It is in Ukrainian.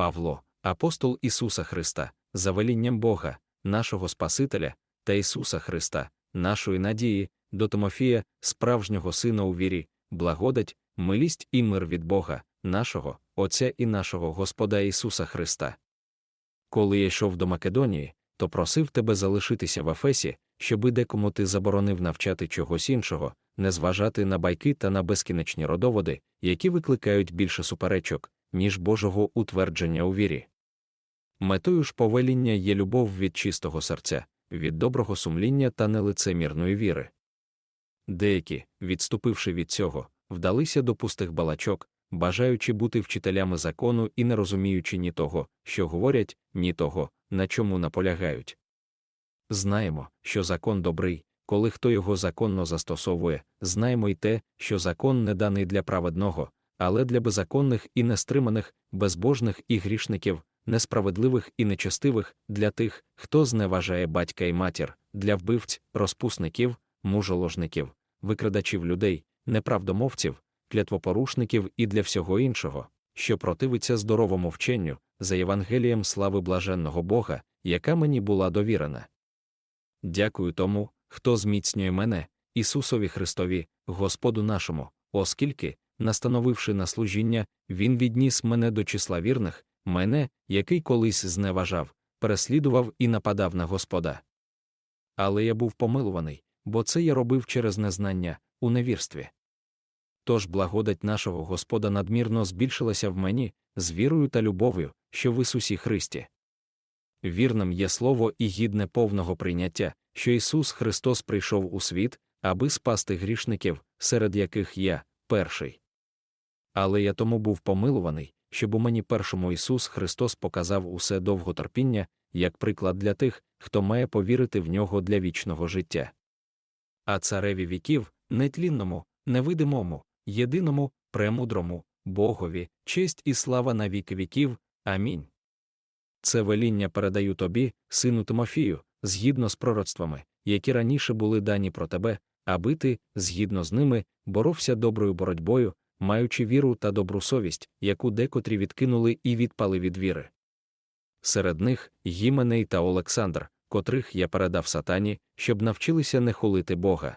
Павло, апостол Ісуса Христа, за велінням Бога, нашого Спасителя та Ісуса Христа, нашої надії, до Тимофія, справжнього сина у вірі, благодать, милість і мир від Бога, нашого, Отця і нашого Господа Ісуса Христа. Коли я йшов до Македонії, то просив тебе залишитися в Ефесі, щоби декому ти заборонив навчати чогось іншого, не зважати на байки та на безкінечні родоводи, які викликають більше суперечок, ніж Божого утвердження у вірі. Метою ж повеління є любов від чистого серця, від доброго сумління та нелицемірної віри. Деякі, відступивши від цього, вдалися до пустих балачок, бажаючи бути вчителями закону і не розуміючи ні того, що говорять, ні того, на чому наполягають. Знаємо, що закон добрий, коли хто його законно застосовує, знаємо й те, що закон не даний для праведного, але для беззаконних і нестриманих, безбожних і грішників, несправедливих і нечестивих, для тих, хто зневажає батька і матір, для вбивць, розпусників, мужоложників, викрадачів людей, неправдомовців, клятвопорушників і для всього іншого, що противиться здоровому вченню, за Євангелієм слави блаженного Бога, яка мені була довірена. Дякую тому, хто зміцнює мене, Ісусові Христові, Господу нашому, оскільки, настановивши на служіння, Він відніс мене до числа вірних, мене, який колись зневажав, переслідував і нападав на Господа. Але я був помилуваний, бо це я робив через незнання, у невірстві. Тож благодать нашого Господа надмірно збільшилася в мені, з вірою та любов'ю, що в Ісусі Христі. Вірним є слово і гідне повного прийняття, що Ісус Христос прийшов у світ, аби спасти грішників, серед яких я перший. Але я тому був помилуваний, щоб у мені першому Ісус Христос показав усе довготерпіння, як приклад для тих, хто має повірити в нього для вічного життя. А цареві віків, нетлінному, невидимому, єдиному, премудрому, Богові, честь і слава на віки віків. Амінь. Це веління передаю тобі, сину Тимофію, згідно з пророцтвами, які раніше були дані про тебе, аби ти, згідно з ними, боровся доброю боротьбою, маючи віру та добру совість, яку декотрі відкинули і відпали від віри. Серед них Гіменей та Олександр, котрих я передав сатані, щоб навчилися не хулити Бога.